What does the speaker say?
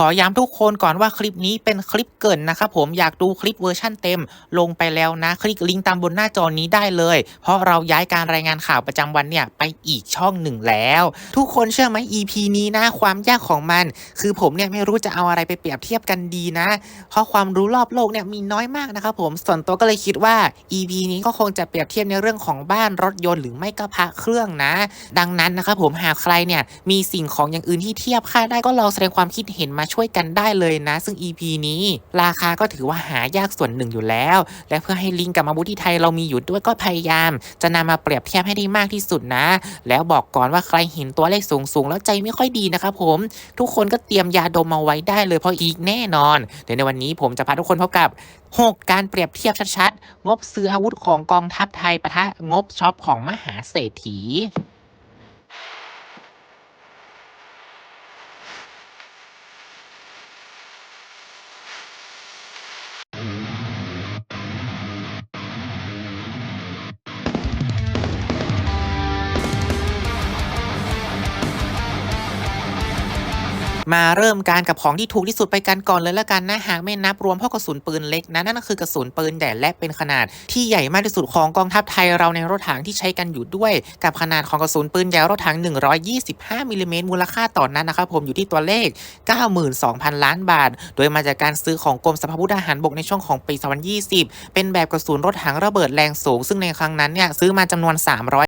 ขอย้ำทุกคนก่อนว่าคลิปนี้เป็นคลิปเกินนะครับผมอยากดูคลิปเวอร์ชั่นเต็ม ลงไปแล้วนะ คลิกลิงก์ตามบนหน้าจอนี้ได้เลย เพราะเราย้ายการรายงานข่าวประจำวันเนี่ยไปอีกช่องหนึ่งแล้ว ทุกคนเชื่อไหม EP นี้นะความยากของมัน คือผมเนี่ยไม่รู้จะเอาอะไรไปเปรียบเทียบกันดีนะ เพราะความรู้รอบโลกเนี่ยมีน้อยมากนะครับผมส่วนตัวก็เลยคิดว่า EP นี้ก็คงจะเปรียบเทียบในเรื่องของบ้านรถยนต์หรือไม่ก็พระเครื่องนะ ดังนั้นนะครับผมหากใครเนี่ยมีสิ่งของอย่างอื่นที่เทียบค่าได้ก็ลองแสดงความคิดเห็นมาช่วยกันได้เลยนะ ซึ่ง EP นี้ ราคาก็ถือว่าหายากส่วนหนึ่งอยู่แล้ว และเพื่อให้ลิงก์กับมาบุที่ไทยเรามีอยู่ด้วยก็พยายาม จะนำมาเปรียบเทียบให้ได้มากที่สุดนะ แล้วบอกก่อนว่าใครเห็นตัวเลขสูงๆแล้วใจไม่ค่อยดีนะครับผมทุกคนก็เตรียมยาดมมาไว้ได้เลยเพราะอีกแน่นอน เดี๋ยวในวันนี้ผมจะพาทุกคนพบกับ 6 การเปรียบเทียบชัดๆ งบซื้ออาวุธของกองทัพไทยปะทะงบช็อปของมหาเศรษฐี มาเริ่มการกับของที่ถูกที่สุดไปกันก่อนเลยละกันนะหากไม่นับรวมพวกกระสุนปืนเล็กนะนั่นก็คือกระสุนปืนใหญ่และเป็นขนาดที่ใหญ่มากที่สุดของกองทัพไทยเราในรถถังที่ใช้กันอยู่ด้วย กับขนาดของกระสุนปืนใหญ่รถถัง 125มิลลิเมตรมูลค่าต่อนนั้นนะครับผมอยู่ที่ตัวเลข 92,000 ล้านบาท โดยมาจากการซื้อของกรมสภาพทหารบกในช่วงของปี 2020 เป็นแบบกระสุนรถถังระเบิดแรงสูง ซึ่งในครั้งนั้นเนี่ยซื้อมาจำนวน 300